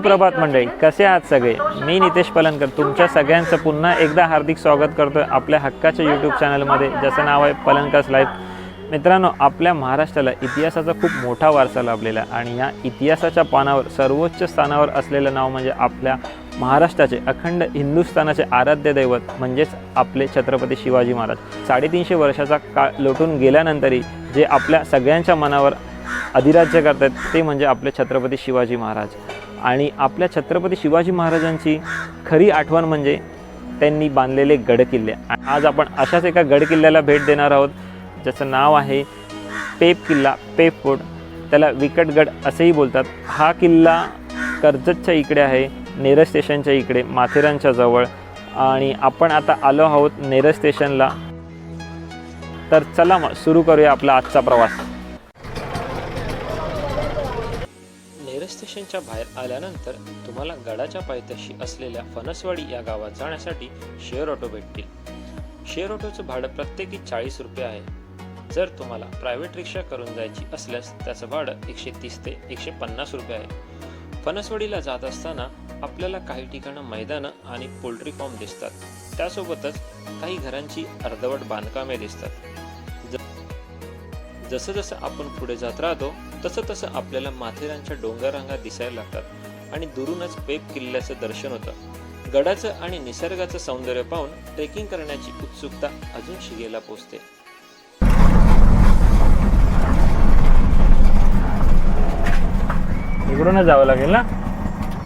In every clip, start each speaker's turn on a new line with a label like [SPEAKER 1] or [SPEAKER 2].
[SPEAKER 1] सुप्रभात मंडळी कसे आहात सगळे? मी नितेश पलनकर तुमच्या सगळ्यांचं पुन्हा एकदा हार्दिक स्वागत करतो आपल्या हक्काच्या यूट्यूब चॅनलमध्ये ज्याचं नाव आहे पलनकर्स लाईफ. मित्रांनो आपल्या महाराष्ट्राला इतिहासाचा खूप मोठा वारसा लाभलेला आहे आणि या इतिहासाच्या पानावर सर्वोच्च स्थानावर असलेलं नाव म्हणजे आपल्या महाराष्ट्राचे अखंड हिंदुस्थानाचे आराध्य दैवत म्हणजेच आपले छत्रपती शिवाजी महाराज. साडेतीनशे वर्षाचा काळ लोटून गेल्यानंतरही जे आपल्या सगळ्यांच्या मनावर अधिराज्य करतात ते म्हणजे आपले छत्रपती शिवाजी महाराज. आणि आपल्या छत्रपती शिवाजी महाराजांची खरी आठवण म्हणजे त्यांनी बांधलेले गडकिल्ले. आज आपण अशाच एका गडकिल्ल्याला भेट देणार आहोत ज्याचं नाव आहे पेप किल्ला पेप फोर्ट. त्याला विकटगड असेही बोलतात. हा किल्ला कर्जतच्या इकडे आहे नेरज स्टेशनच्या इकडे माथेरानच्या जवळ. आणि आपण आता आलो आहोत नेरज स्टेशनला. तर चला मग सुरू करूया आपला आजचा प्रवास. स्टेशनच्या बाहेर आल्यानंतर तुम्हाला गडाच्या पायथ्याशी असलेल्या फणसवाडी या गावात जाण्यासाठी शेअर ऑटो भेटतील. शेअर ऑटोचं भाडं प्रत्येकी चाळीस रुपये आहे. जर तुम्हाला प्रायव्हेट रिक्षा करून जायची असल्यास त्याचं भाडं एकशे तीस ते एकशे पन्नास रुपये आहे. फणसवाडीला जात असताना आपल्याला काही ठिकाणं मैदानं आणि पोल्ट्री फॉर्म दिसतात. त्यासोबतच काही घरांची अर्धवट बांधकामे दिसतात. जसं जसं आपण पुढे जात राहतो तसं तसं आपल्याला माथेरानच्या डोंगररांगा दिसायला लागतात आणि दुरूनच पेप किल्ल्याचं दर्शन होतं. गडाचं आणि निसर्गाचं सौंदर्य पाहून ट्रेकिंग करण्याची उत्सुकता अजून शिगेला पोचते. इकडूनच जावं लागेल ना?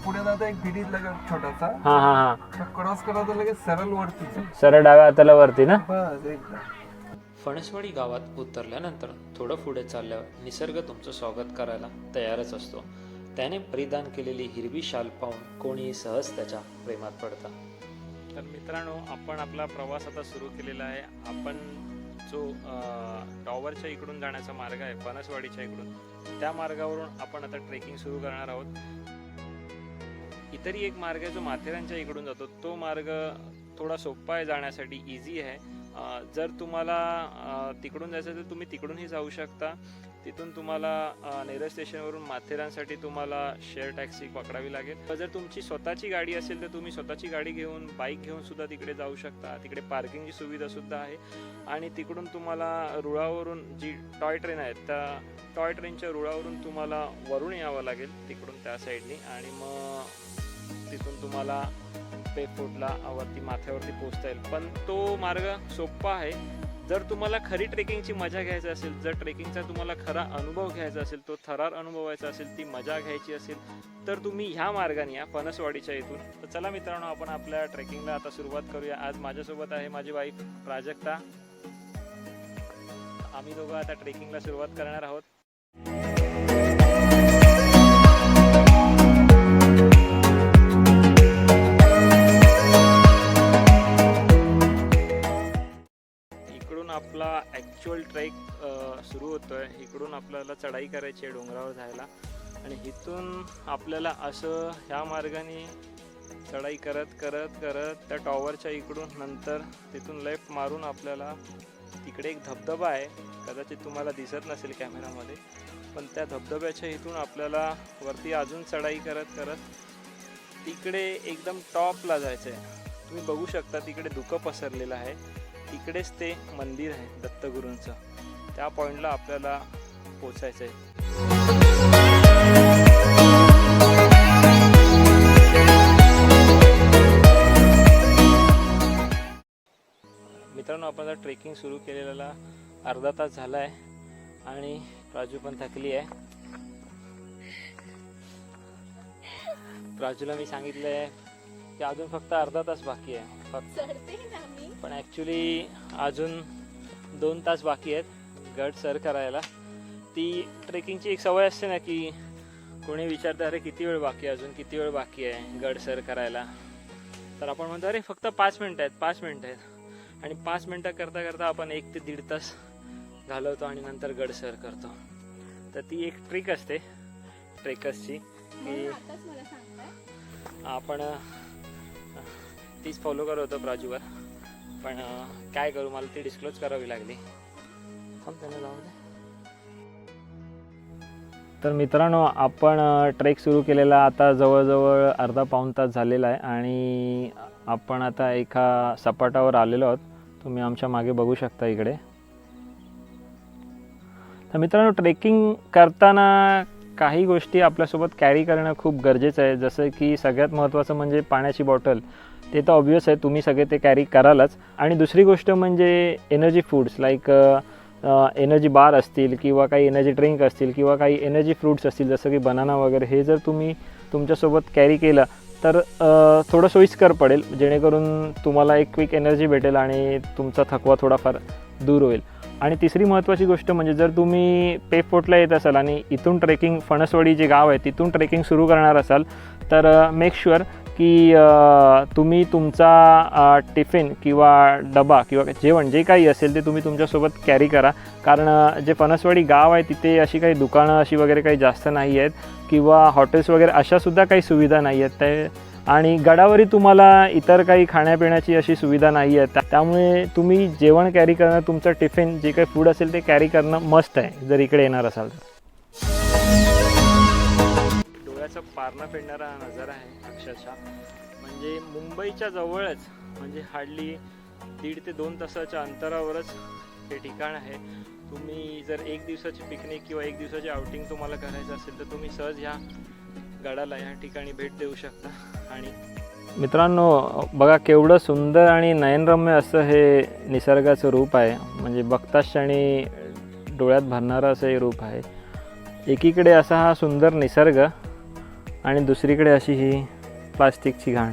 [SPEAKER 2] पुढे जाता एक भिडीत लगेच छोटासा.
[SPEAKER 1] हा हा हा.
[SPEAKER 2] क्रॉस करायचं लगेच सरळ वरती.
[SPEAKER 1] सरळ डाव्या हाताला वरती ना?
[SPEAKER 2] बस एकदा
[SPEAKER 1] फणसवाडी गावात उतरल्यानंतर थोडं पुढे चालल्यावर निसर्ग तुमचं स्वागत करायला तयारच असतो. त्याने परिधान केलेली हिरवी शाल पाहून कोणीही सहज त्याच्या प्रेमात पडतं. तर मित्रांनो आपण आपला प्रवास आता सुरू केलेला आहे. आपण जो टॉवरच्या इकडून जाण्याचा मार्ग आहे फणसवाडीच्या इकडून त्या मार्गावरून आपण आता ट्रेकिंग सुरू करणार आहोत. इतरही एक मार्ग आहे जो माथेरानच्या इकडून जातो. तो मार्ग थोडा सोपा आहे जाण्यासाठी इझी आहे. जर तुम्हाला तिकडून जायचं तर तुम्ही तिकडूनही जाऊ शकता. तिथून तुम्हाला नेरळ स्टेशनवरून माथेरानसाठी तुम्हाला शेअर टॅक्सी पकडावी लागेल. जर तुमची स्वतःची गाडी असेल तर तुम्ही स्वतःची गाडी घेऊन बाईक घेऊन सुद्धा तिकडे जाऊ शकता. तिकडे पार्किंगची सुविधा सुद्धा आहे. आणि तिकडून तुम्हाला रुळावरून जी टॉय ट्रेन आहे त्या टॉय ट्रेनच्या रुळावरून तुम्हाला वरून यावं लागेल तिकडून त्या साईडनी. आणि मग तिथून तुम्हाला पेफोटला वरती माथ्यावरती पोहोचता येईल. पण तो मार्ग सोपा आहे. जर तुम्हाला खरी ट्रेकिंगची मजा घ्यायची असेल जर ट्रेकिंगचा तुम्हाला खरा अनुभव घ्यायचा असेल तो थरार अनुभवायचा असेल ती मजा घ्यायची असेल तर तुम्ही ह्या मार्गाने या फणसवाडीच्या इथून तर चला मित्रांनो आपण आपल्या ट्रेकिंगला आता सुरुवात करूया. आज माझ्यासोबत आहे माझी वाईफ प्राजक्ता आम्ही दोघं आता ट्रेकिंगला सुरुवात करणार आहोत. आपला ॲक्च्युअल ट्रेक सुरू होतो आहे इकडून आपल्याला चढाई करायची आहे डोंगरावर जायला. आणि इथून आपल्याला असं ह्या मार्गाने चढाई करत करत करत त्या टॉवरच्या इकडून नंतर तिथून लेफ्ट मारून आपल्याला तिकडे एक धबधबा आहे. कदाचित तुम्हाला दिसत नसेल कॅमेरामध्ये पण त्या धबधब्याच्या इथून आपल्याला वरती अजून चढाई करत करत तिकडे एकदम टॉपला जायचं आहे तुम्ही बघू शकता तिकडे धुकं पसरलेलं आहे. तिकडेच ते मंदिर आहे दत्तगुरूंचं. त्या पॉईंटला आपल्याला पोचायचं आहे मित्रांनो आपण आता ट्रेकिंग सुरू केलेला अर्धा तास झाला आहे आणि राजू पण थकली आहे. राजूला मी सांगितलं आहे की अजून फक्त अर्धा तास बाकी आहे. फक्त पण ॲक्च्युली अजून दोन तास बाकी आहेत गड सर करायला. ती ट्रेकिंगची एक सवय असते ना की कोणी विचारतं अरे किती वेळ बाकी आहे अजून? किती वेळ बाकी आहे गड सर करायला? तर आपण म्हणतो अरे फक्त पाच मिनटं आहेत पाच मिनटं आहेत. आणि पाच मिनटं करता करता आपण एक ते दीड तास घालवतो आणि नंतर गड सर करतो. तर ती एक ट्रिक असते ट्रेकर्सची की आपण तीच फॉलो करत होतो प्राजूवर. पण काय करू? मला ती डिस्क्लोज करावी लागली. थांब त्यांना जाऊ दे. तर मित्रांनो आपण ट्रेक सुरू केलेला आता जवळजवळ अर्धा पाऊण तास झालेला आहे आणि आपण आता एका सपाटावर आलेलो आहोत. तुम्ही आमच्या मागे बघू शकता इकडे. तर मित्रांनो ट्रेकिंग करताना काही गोष्टी आपल्यासोबत कॅरी करणं खूप गरजेचं आहे. जसं की सगळ्यात महत्त्वाचं म्हणजे पाण्याची बॉटल ते तर ऑब्वियस आहे तुम्ही सगळे ते कॅरी करालच. आणि दुसरी गोष्ट म्हणजे energy foods like energy bar असतील किंवा काही एनर्जी ड्रिंक असतील किंवा काही एनर्जी फ्रूट्स असतील जसं की बनाना वगैरे हे जर तुम्ही तुमच्यासोबत कॅरी केलं तर थोडं सोयीस्कर पडेल जेणेकरून तुम्हाला एक क्विक एनर्जी भेटेल आणि तुमचा थकवा थोडाफार दूर होईल. आणि तिसरी महत्त्वाची गोष्ट म्हणजे जर तुम्ही पेफोर्टला येत असाल आणि इथून ट्रेकिंग फणसवाडी जे गाव आहे तिथून ट्रेकिंग सुरू करणार असाल तर मेक शुअर की तुम्ही तुमचा टिफिन किंवा डबा किंवा जेवण जे काही असेल ते तुम्ही तुमच्यासोबत कॅरी करा. कारण जे फणसवाडी गाव आहे तिथे अशी काही दुकानं अशी वगैरे काही जास्त नाही आहेत किंवा हॉटेल्स वगैरे अशासुद्धा काही सुविधा नाही आहेत. ते आणि गडावरही तुम्हाला इतर काही खाण्यापिण्याची अशी सुविधा नाही आहे त्यामुळे तुम्ही जेवण कॅरी करणं तुमचं टिफिन जे काही फूड असेल ते कॅरी करणं मस्त आहे जर इकडे येणार असाल तर. डोळ्याचा पारणं फेडणारा हा नजारा आहे. अक्षरशः म्हणजे मुंबईच्या जवळच म्हणजे हार्डली दीड ते दोन तासाच्या अंतरावरच हे ठिकाण आहे. तुम्ही जर एक दिवसाची पिकनिक किंवा एक दिवसाची आउटिंग तुम्हाला करायचं असेल तर तुम्ही सहज ह्या गडाला या ठिकाणी भेट देऊ शकता. आणि मित्रांनो बघा केवढं सुंदर आणि नयनरम्य असं हे निसर्गाचं रूप आहे. म्हणजे बघताच क्षणी डोळ्यात भरणारं असं हे रूप आहे. एकीकडे असा हा सुंदर निसर्ग आणि दुसरीकडे अशी ही प्लास्टिकची घाण.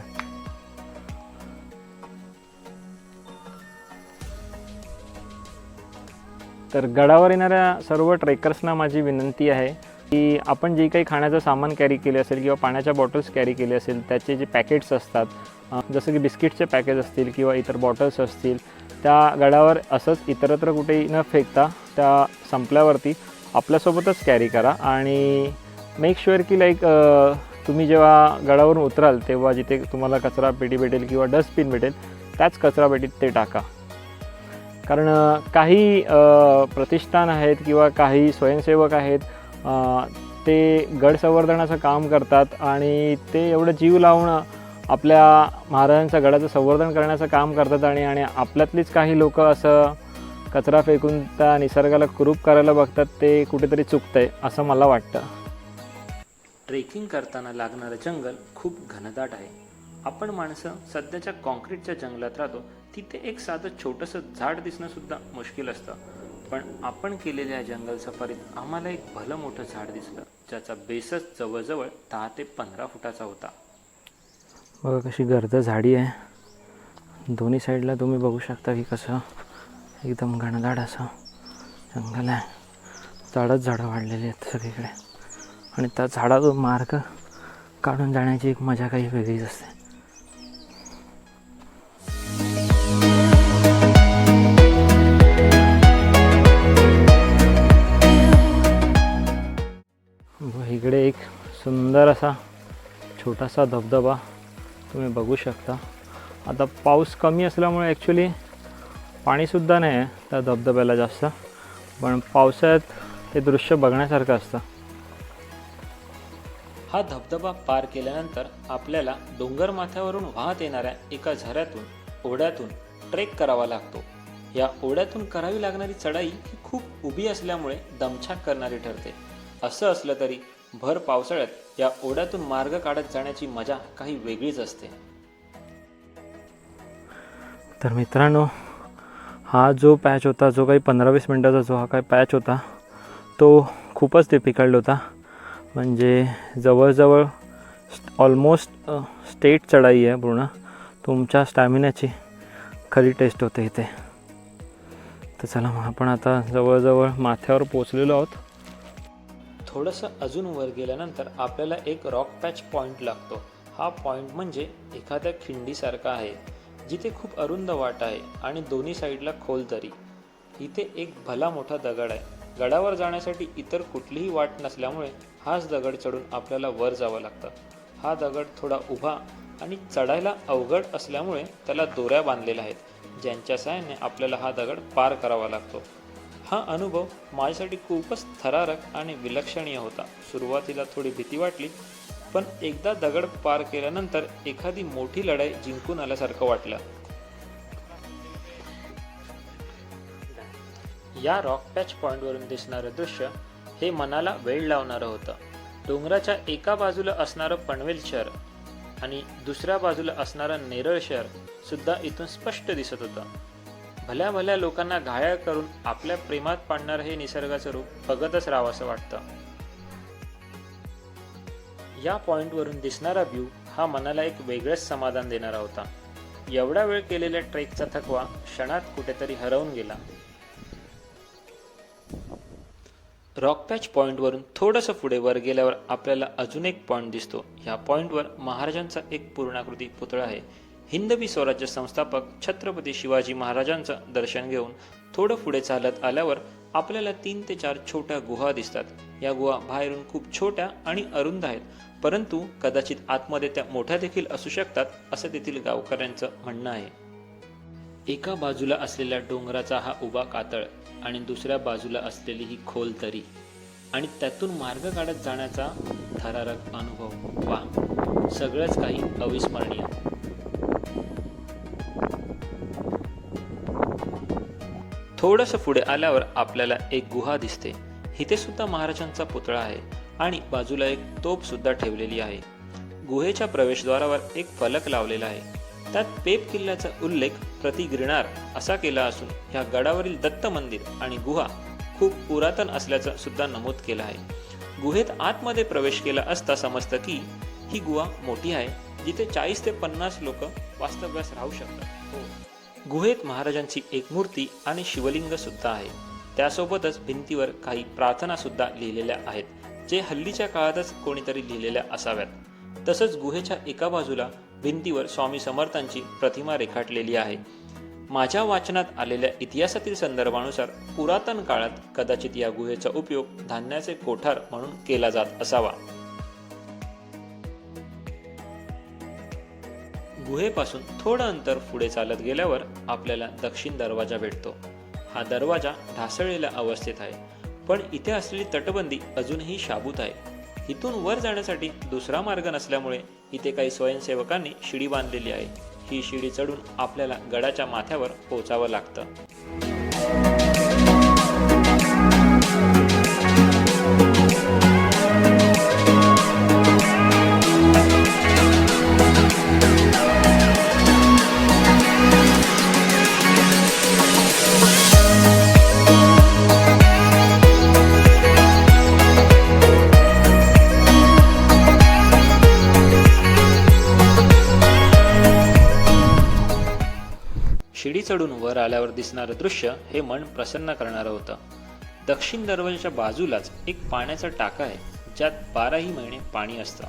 [SPEAKER 1] तर गडावर येणाऱ्या सर्व ट्रेकर्सना माझी विनंती आहे की आपण जे काही खाण्याचं सामान कॅरी केले असेल किंवा पाण्याच्या बॉटल्स कॅरी केले असेल त्याचे जे पॅकेट्स असतात जसं की बिस्किटचे पॅकेज असतील किंवा इतर बॉटल्स असतील त्या गडावर असंच इतरत्र कुठेही न फेकता त्या संपल्यावरती आपल्यासोबतच कॅरी करा आणि मेक शुअर की लाईक तुम्ही जेव्हा गडावरून उतराल तेव्हा जिथे तुम्हाला कचरा पेटी भेटेल किंवा डस्टबिन भेटेल त्याच कचरा पेटीत ते टाका. कारण काही प्रतिष्ठान आहेत किंवा काही स्वयंसेवक आहेत ते गड संवर्धनाचं काम करतात आणि ते एवढं जीव लावून आपल्या महाराजांच्या गडाचं संवर्धन करण्याचं काम करतात आणि आणि आपल्यातलीच काही लोक असं कचरा फेकून त्या निसर्गाला कुरूप करायला बघतात ते कुठेतरी चुकतं आहे असं मला वाटतं.
[SPEAKER 3] ट्रेकिंग करताना लागणारं जंगल खूप घनदाट आहे. आपण माणसं सध्याच्या कॉन्क्रीटच्या जंगलात राहतो तिथे एक साधं छोटंसं झाड दिसणंसुद्धा मुश्किल असतं. पण आपण केलेल्या या जंगल सफारीत आम्हाला एक भलं मोठं झाड दिसलं ज्याचा बेसच जवळजवळ दहा ते पंधरा फुटाचा होता.
[SPEAKER 1] बघा कशी गर्द झाडी आहे. दोन्ही साईडला तुम्ही बघू शकता की कसं एकदम घनदाट असं जंगल आहे. झाडच झाडं वाढलेली आहेत सगळीकडे. आणि त्या झाडातून मार्ग काढून जाण्याची एक मजा काही वेगळीच असते. इकडे एक सुंदर असा छोटासा धबधबा तुम्ही बघू शकता. आता पाऊस कमी असल्यामुळे ॲक्च्युली पाणीसुद्धा नाही आहे त्या धबधब्याला जास्त पण पावसाळ्यात हे दृश्य बघण्यासारखं असतं.
[SPEAKER 3] हा धबधबा पार केल्यानंतर आपल्याला डोंगर माथ्यावरून वाहत येणाऱ्या एका झऱ्यातून ओढ्यातून ट्रेक करावा लागतो. या ओढ्यातून करावी लागणारी चढाई ही खूप उभी असल्यामुळे दमछाक करणारी ठरते. असं असलं तरी भर पावसाळ्यात या ओढ्यातून मार्ग काढत जाण्याची मजा काही वेगळीच असते.
[SPEAKER 1] तर मित्रांनो हा जो पॅच होता जो काही पंधरा वीस मिनटाचा जो हा काही पॅच होता तो खूपच डिफिकल्ट होता. म्हणजे जवळजवळ ऑलमोस्ट स्टेट चढाई आहे पूर्ण. तुमच्या स्टॅमिनाची खरी टेस्ट होते इथे. तर चला मग आपण आता जवळजवळ माथ्यावर पोचलेलो आहोत.
[SPEAKER 3] थोडंसं अजून वर गेल्यानंतर आपल्याला एक रॉक पॅच पॉईंट लागतो. हा पॉईंट म्हणजे एखाद्या खिंडीसारखा आहे जिथे खूप अरुंद वाट आहे आणि दोन्ही साईडला खोल दरी. इथे एक भला मोठा दगड आहे. गडावर जाण्यासाठी इतर कुठलीही वाट नसल्यामुळे हाच दगड चढून आपल्याला वर जावं लागतं. हा दगड थोडा उभा आणि चढायला अवघड असल्यामुळे त्याला दोऱ्या बांधलेल्या आहेत ज्यांच्या साहाय्याने आपल्याला हा दगड पार करावा लागतो.
[SPEAKER 1] हा अनुभव माझ्यासाठी खूपच थरारक आणि विलक्षणीय होता. सुरुवातीला थोडी भीती वाटली पण एकदा दगड पार केल्यानंतर एखादी मोठी लढाई जिंकून आल्यासारखं वाटलं. या रॉक पॅच पॉइंटवरून दिसणारं दृश्य हे मनाला वेळ लावणारं होतं. डोंगराच्या एका बाजूला असणारं पनवेल शहर आणि दुसऱ्या बाजूला असणारं नेरळ शहर सुद्धा इथून स्पष्ट दिसत होतं. भल्या भल्या लोकांना घायाळ करून आपल्या प्रेमात पाडणारं हे निसर्गाचं रूप बघतच राहावं असं वाटतं. या पॉइंटवरून दिसणारा व्ह्यू हा मनाला एक वेगळंच समाधान देणारा होता. एवढा वेळ केलेल्या ट्रेकचा थकवा क्षणात कुठेतरी हरवून गेला. रॉक पॅच पॉईंटवरून थोडंसं पुढे वर गेल्यावर आपल्याला अजून एक पॉईंट दिसतो. ह्या पॉईंटवर महाराजांचा एक पूर्णाकृती पुतळा आहे. हिंदवी स्वराज्य संस्थापक छत्रपती शिवाजी महाराजांचं दर्शन घेऊन थोडं पुढे चालत आल्यावर आपल्याला तीन ते चार छोट्या गुहा दिसतात. या गुहा बाहेरून खूप छोट्या आणि अरुंद आहेत. परंतु कदाचित आतमध्ये त्या मोठ्या देखील असू शकतात असं तेथील गावकऱ्यांचं म्हणणं आहे. एका बाजूला असलेल्या डोंगराचा हा उभा कातळ आणि दुसऱ्या बाजूला असलेली ही खोल तरी आणि त्यातून मार्ग काढत जाण्याचा थरारक अनुभव वा सगळंच काही अविस्मरणीय. थोडंसं पुढे आल्यावर आपल्याला एक गुहा दिसते. इथे सुद्धा महाराजांचा पुतळा आहे आणि बाजूला एक तोप सुद्धा ठेवलेली आहे. गुहेच्या प्रवेशद्वारावर एक फलक लावलेला आहे. त्यात पेप किल्ल्याचा उल्लेख प्रति गिरणार असा केला असून ह्या गडावरील दत्त मंदिर आणि गुहा खूप पुरातन असल्याचं सुद्धा नमूद केलं आहे. गुहेत आतमध्ये प्रवेश केला असता समजतं की ही गुहा मोठी आहे जिथे चाळीस ते पन्नास लोक वास्तव्यास राहू शकतात. गुहेत महाराजांची एक मूर्ती आणि शिवलिंग सुद्धा आहे. त्यासोबतच भिंतीवर काही प्रार्थना सुद्धा लिहिलेल्या आहेत जे हल्लीच्या काळातच कोणीतरी लिहिलेल्या असाव्यात. तसंच गुहेच्या एका बाजूला भिंतीवर स्वामी समर्थांची प्रतिमा रेखाटलेली आहे. माझ्या वाचनात आलेल्या इतिहासातील संदर्भानुसार पुरातन काळात कदाचित या गुहेचा उपयोग धान्याचे कोठार म्हणून केला जात असावा. गुहेपासून थोडं अंतर पुढे चालत गेल्यावर आपल्याला दक्षिण दरवाजा भेटतो. हा दरवाजा ढासळलेल्या अवस्थेत आहे पण इथे असलेली तटबंदी अजूनही शाबूत आहे. इथून वर जाण्यासाठी दुसरा मार्ग नसल्यामुळे इथे काही स्वयंसेवकांनी शिडी बांधलेली आहे. ही शिडी चढून आपल्याला गडाच्या माथ्यावर पोहोचावं लागतं. चढून वर आल्यावर दिसणारं दृश्य हे मन प्रसन्न करणारं होतं. दक्षिण दरवाजाच्या बाजूलाच एक पाण्याचा टाका आहे ज्यात बाराही महिने पाणी असतं.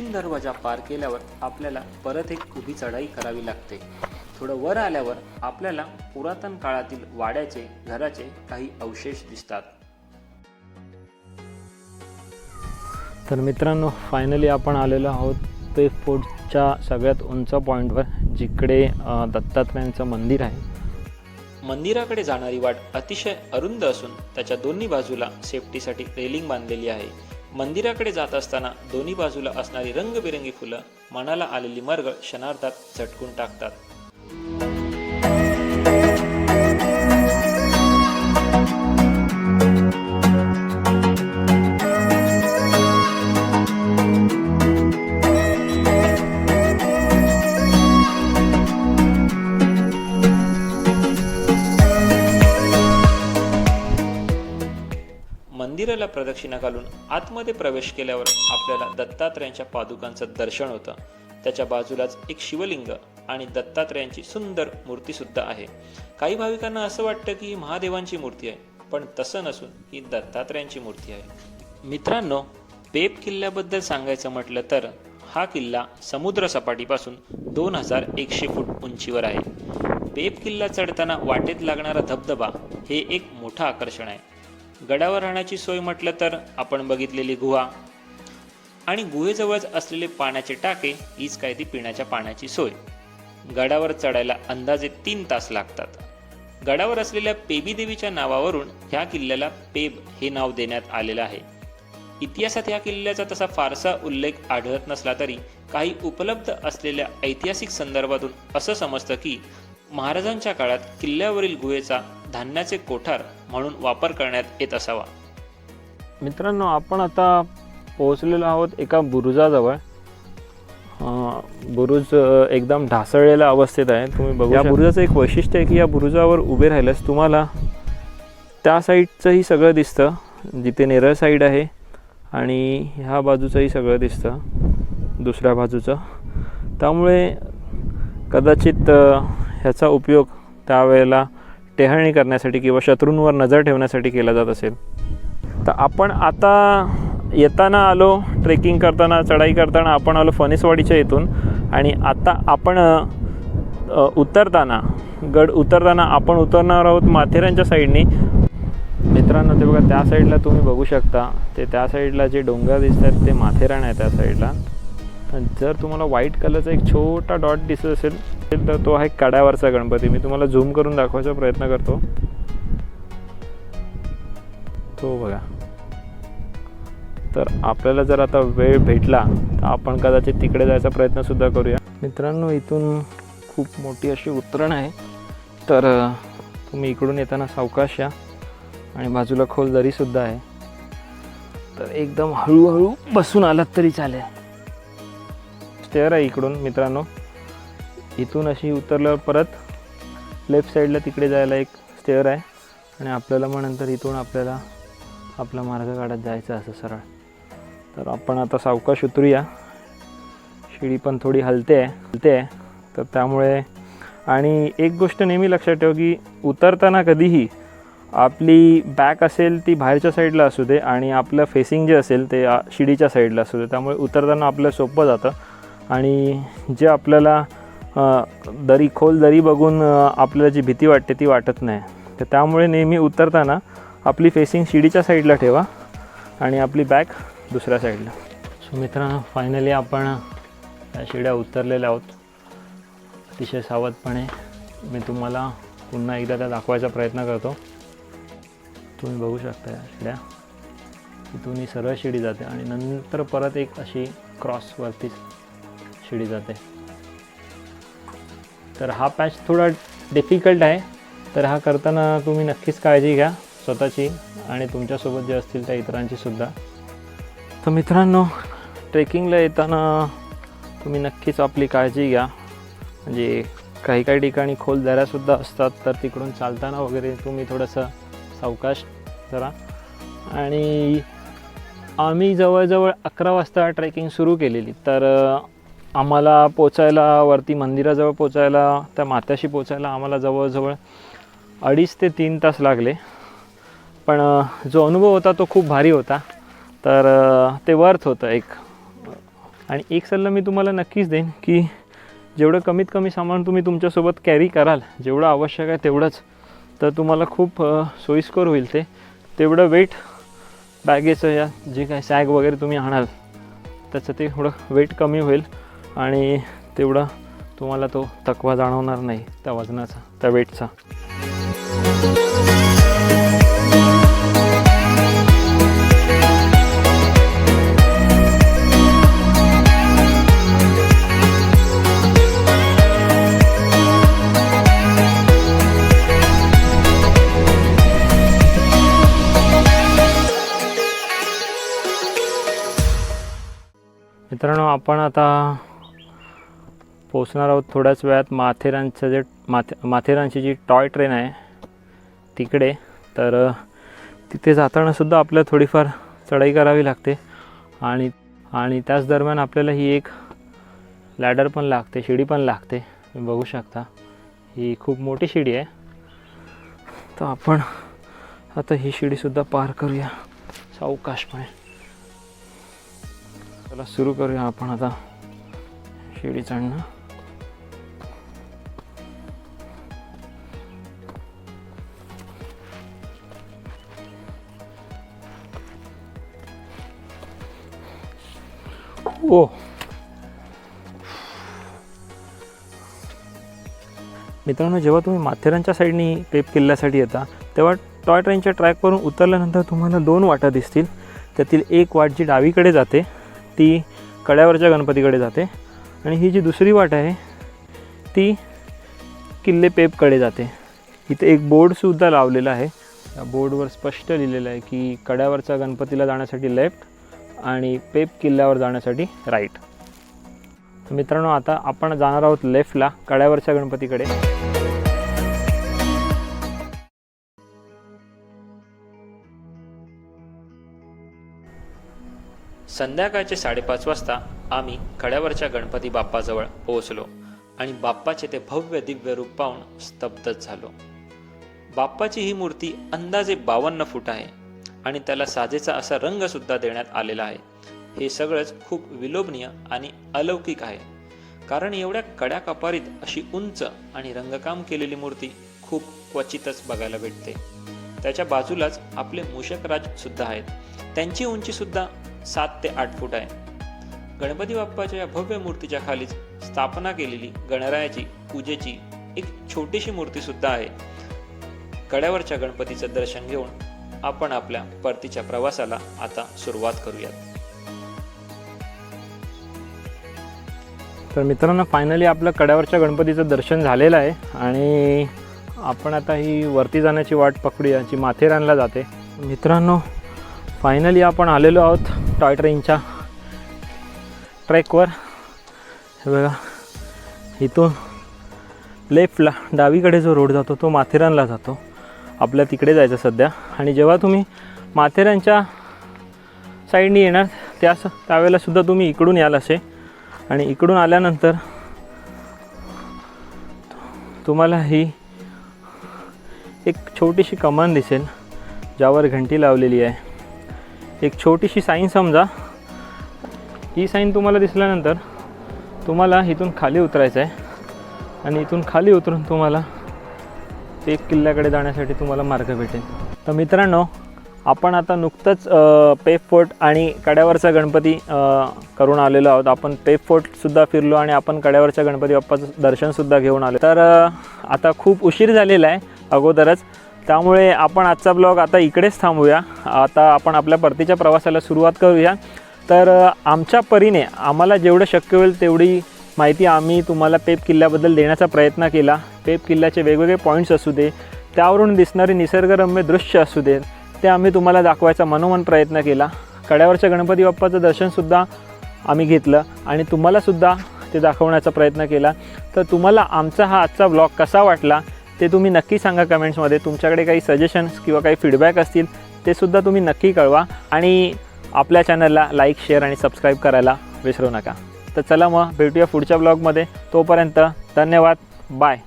[SPEAKER 1] दक्षिण दरवाजा पार केल्यावर आपल्याला परत एक उभी चढाई करावी लागते. थोडं वर आल्यावर आपल्याला पुरातन काळातील वाड्याचे घराचे काही अवशेष दिसतात.
[SPEAKER 4] तर मित्रांनो फायनली आपण आलेलो आहोत पे फोर्टच्या सगळ्यात उंच पॉईंटवर जिकडे दत्तात्रयांचं मंदिर आहे.
[SPEAKER 1] मंदिराकडे जाणारी वाट अतिशय अरुंद असून त्याच्या दोन्ही बाजूला सेफ्टीसाठी रेलिंग बांधलेली आहे. मंदिराकडे जात असताना दोन्ही बाजूला असणारी रंगबिरंगी फुलं मनाला आलेली मरगळ क्षणार्धात झटकून टाकतात. मंदिराला प्रदक्षिणा घालून आतमध्ये प्रवेश केल्यावर आपल्याला दत्तात्रयांच्या पादुकांचं दर्शन होतं. त्याच्या बाजूलाच एक शिवलिंग आणि दत्तात्रयांची सुंदर मूर्ती सुद्धा आहे. काही भाविकांना असं वाटतं की ही महादेवांची मूर्ती आहे पण तसं नसून ही दत्तात्रयांची मूर्ती आहे. मित्रांनो पेप किल्ल्याबद्दल सांगायचं म्हटलं तर
[SPEAKER 3] हा किल्ला समुद्र सपाटीपासून दोन हजार एकशे फूट उंचीवर आहे. पेप किल्ला चढताना वाटेत लागणारा धबधबा हे एक मोठं आकर्षण आहे. गडावर राहण्याची सोय म्हटलं तर आपण बघितलेली गुहा. आणि गुहेजवळच असलेले पाण्याचे टाके हीच काय ती पिण्याच्या पाण्याची सोय. गडावर चढायला अंदाजे तीन तास लागतात. गडावर असलेल्या पेबी देवीच्या नावावरून ह्या किल्ल्याला पेब हे नाव देण्यात आलेलं आहे. इतिहासात ह्या किल्ल्याचा तसा फारसा उल्लेख आढळत नसला तरी काही उपलब्ध असलेल्या ऐतिहासिक संदर्भातून असं समजतं की महाराजांच्या काळात किल्ल्यावरील गुहेचा धान्याचे कोठार म्हणून वापर करण्यात येत असावा.
[SPEAKER 1] मित्रांनो आपण आता पोहोचलेलो आहोत एका बुरुजाजवळ. बुरुज एकदम ढासळलेल्या अवस्थेत आहे. तुम्ही बघू या बुरुजाचं एक वैशिष्ट्य आहे की या बुरुजावर उभे राहिल्यास तुम्हाला त्या साईडचंही सगळं दिसतं जिथे नेरळ साईड आहे आणि ह्या बाजूचंही सगळं दिसतं दुसऱ्या बाजूचं. त्यामुळे कदाचित ह्याचा उपयोग त्यावेळेला टेहळणी करण्यासाठी किंवा शत्रूंवर नजर ठेवण्यासाठी केला जात असेल. तर आपण आता येताना आलो ट्रेकिंग करताना चढाई करताना आपण आलो फणेसवाडीच्या इथून आणि आता आपण उतरताना गड उतरताना आपण उतरणार आहोत माथेरानच्या साईडनी. मित्रांनो ते बघा त्या साईडला तुम्ही बघू शकता. ते त्या साईडला जे डोंगर दिसत आहेत ते माथेरान आहे त्या साईडला. जर तुम्हाला व्हाईट कलरचा एक छोटा डॉट दिसत असेल तर तो आहे कड्यावरचा गणपती. मी तुम्हाला झूम करून दाखवायचा प्रयत्न करतो. तो बघा. तर आपल्याला जर आता वेळ भेटला तर आपण कदाचित तिकडे जायचा प्रयत्नसुद्धा करूया. मित्रांनो इथून खूप मोठी अशी उतरण आहे. तर तुम्ही इकडून येताना सावकाश या. आणि बाजूला खोल दरीसुद्धा आहे. तर एकदम हळूहळू बसून आलात तरी चालेल. स्टेअर आहे इकडून मित्रांनो. इथून अशी उतरल्यावर परत लेफ्ट साईडला तिकडे जायला एक स्टेअर आहे. आणि आपल्याला मग नंतर इथून आपल्याला आपला मार्ग काढत जायचं असं सरळ. तर आपण आता सावकाश उतरूया. शिडी पण थोडी हलते आहे हलते आहे. तर त्यामुळे आणि एक गोष्ट नेहमी लक्षात ठेव की उतरताना कधीही आपली बॅक असेल ती बाहेरच्या साईडला असू दे आणि आपलं फेसिंग जे असेल ते शिडीच्या साईडला असू दे. त्यामुळे उतरताना आपलं सोपं जातं. आणि जे आपल्याला दरी खोल दरी बघून आपल्याला जी भीती वाटते ती वाटत नाही. तर त्यामुळे नेहमी उतरताना आपली फेसिंग शिडीच्या साईडला ठेवा आणि आपली बॅग दुसऱ्या साईडला सो मित्रांनो फायनली आपण या शिड्या उतरलेल्या आहोत. अतिशय सावधपणे मी तुम्हाला पुन्हा एकदा त्या दाखवायचा प्रयत्न करतो. तुम्ही बघू शकता या शिड्या. तिथून ही सरळ शिडी जाते आणि नंतर परत एक अशी क्रॉसवरतीच शिडी जाते. तर हा पॅच थोडा डिफिकल्ट आहे. तर हा करताना तुम्ही नक्कीच काळजी घ्या स्वतःची आणि तुमच्यासोबत जे असतील त्या इतरांची सुद्धा. तर मित्रांनो ट्रेकिंगला येताना तुम्ही नक्कीच आपली काळजी घ्या. म्हणजे काही काही ठिकाणी खोल दऱ्यासुद्धा असतात तर तिकडून चालताना वगैरे तुम्ही थोडंसं सावकाश जरा आणि आम्ही जवळजवळ अकरा वाजता ट्रेकिंग सुरू केलेली. तर आम्हाला पोचायला वरती मंदिराजवळ पोचायला त्या मात्याशी पोचायला आम्हाला जवळजवळ अडीच ते तीन तास लागले. पण जो अनुभव होता तो खूप भारी होता. तर ते वर्थ होतं एक. आणि एक सल्ला मी तुम्हाला नक्कीच देईन की जेवढं कमीत कमी सामान तुम्ही तुमच्यासोबत कॅरी कराल जेवढं आवश्यक आहे तेवढंच. तर तुम्हाला खूप सोयीस्कर होईल ते. तेवढं वेट बॅगेचं या जे काय सॅग वगैरे तुम्ही आणाल त्याचं ते थोडं वेट कमी होईल. आणि तेवढा तुम्हाला तो तकवा जाणवणार नाही त्या वजनाचा त्या वेटचा. मित्रांनो आपण आता पोचणार आहोत थोड्याच वेळात. माथेरानचं जे माथे माथेरानची जी टॉय ट्रेन आहे तिकडे. तर तिथे जातानासुद्धा आपल्याला थोडीफार चढाई करावी लागते. आणि आणि त्याच दरम्यान आपल्याला ही एक लॅडर पण लागते शिडी पण लागते. तुम्ही बघू शकता. ही खूप मोठी शिडी आहे. तर आपण आता ही शिडीसुद्धा पार करूया. सावकाशपणे. चला सुरू करूया आपण आता शिडी चढणं. मित्रांनो जेव्हा तुम्ही माथेरानच्या साईडनी पेप किल्ल्यासाठी येता तेव्हा टॉय ट्रेनच्या ट्रॅकवरून उतरल्यानंतर तुम्हाला दोन वाटा दिसतील. त्यातील एक वाट जी डावीकडे जाते ती कड्यावरच्या गणपतीकडे जाते आणि ही जी दुसरी वाट आहे ती किल्ले पेपकडे जाते. इथे एक बोर्डसुद्धा लावलेला आहे. त्या बोर्डवर स्पष्ट लिहिलेलं आहे की कड्यावरच्या गणपतीला जाण्यासाठी लेफ्ट आणि पेप किल्ल्यावर जाण्यासाठी राईट. मित्रांनो आता आपण जाणार आहोत लेफ्टला कड्यावरच्या गणपतीकडे.
[SPEAKER 3] संध्याकाळचे साडेपाच वाजता आम्ही कड्यावरच्या गणपती बाप्पाजवळ पोहोचलो आणि बाप्पाचे ते भव्य दिव्य रूप पाहून स्तब्धच झालो. बाप्पाची ही मूर्ती अंदाजे बावन्न फूट आहे आणि त्याला साजेचा असा रंगसुद्धा देण्यात आलेला आहे. हे सगळंच खूप विलोभनीय आणि अलौकिक आहे. कारण एवढ्या कड्या कपारीत अशी उंच आणि रंगकाम केलेली मूर्ती खूप क्वचितच बघायला भेटते. त्याच्या बाजूलाच आपले मूषकराज सुद्धा आहेत. त्यांची उंची सुद्धा सात ते आठ फूट आहे. गणपती बाप्पाच्या या भव्य मूर्तीच्या खालीच स्थापना केलेली गणरायाची पूजेची एक छोटीशी मूर्ती सुद्धा आहे. कड्यावरच्या गणपतीचं दर्शन घेऊन आपण आपल्या परतीच्या प्रवासाला आता सुरुवात करूयात.
[SPEAKER 1] तर मित्रांनो फायनली आपलं कड्यावरच्या गणपतीचं दर्शन झालेलं आहे आणि आपण आता ही वरती जाण्याची वाट पकडूया जी माथेरानला जाते. मित्रांनो फायनली आपण आलेलो आहोत. टॉय ट्रेनच्या ट्रॅकवर. हे बघा इथून लेफ्टला डावीकडे जो रोड जातो तो माथेरानला जातो. आपल्या तिकडे जायचं सध्या. आणि जेव्हा तुम्ही माथेरानच्या साईडनी येणार त्या त्यावेळेलासुद्धा तुम्ही इकडून याल असे. आणि इकडून आल्यानंतर तुम्हाला ही एक छोटीशी कमान दिसेल ज्यावर घंटी लावलेली आहे. एक छोटीशी साईन समजा. ही साईन तुम्हाला दिसल्यानंतर तुम्हाला इथून खाली उतरायचं आहे आणि इथून खाली उतरून तुम्हाला ते किल्ल्याकडे जाण्यासाठी तुम्हाला मार्ग भेटेल. तर मित्रांनो आपण आता नुकतंच अ, पेप फोर्ट आणि कड्यावरचा गणपती करून आलेलो आहोत. आपण पेप फोर्टसुद्धा फिरलो आणि आपण कड्यावरच्या गणपती बाप्पाचं दर्शनसुद्धा घेऊन आलो. तर आता खूप उशीर झालेला आहे अगोदरच. त्यामुळे आपण आजचा ब्लॉग आता इकडेच थांबूया. आता आपण आपल्या परतीच्या प्रवासाला सुरुवात करूया. तर आमच्या परीने आम्हाला जेवढं शक्य होईल तेवढी माहिती आम्ही तुम्हाला पेप किल्ल्याबद्दल देण्याचा प्रयत्न केला. पेप किल्ल्याचे वेगवेगळे पॉईंट्स असू दे त्यावरून दिसणारे निसर्गरम्य दृश्य असू दे ते आम्ही तुम्हाला दाखवायचा मनोमन प्रयत्न केला. कड्यावरच्या गणपती बाप्पाचं दर्शनसुद्धा आम्ही घेतलं आणि तुम्हालासुद्धा ते दाखवण्याचा प्रयत्न केला. तर तुम्हाला आमचा हा आजचा ब्लॉग कसा वाटला? ते तुम्ही नक्की सांगा कमेंट्समध्ये. तुमच्याकडे काही सजेशन्स किंवा काही फीडबॅक असतील ते सुद्धा तुम्ही नक्की कळवा. आणि आपल्या चॅनलला लाईक शेअर आणि सबस्क्राईब करायला विसरू नका. तर चला मग भेटूया पुढच्या ब्लॉगमध्ये तोपर्यंत धन्यवाद. बाय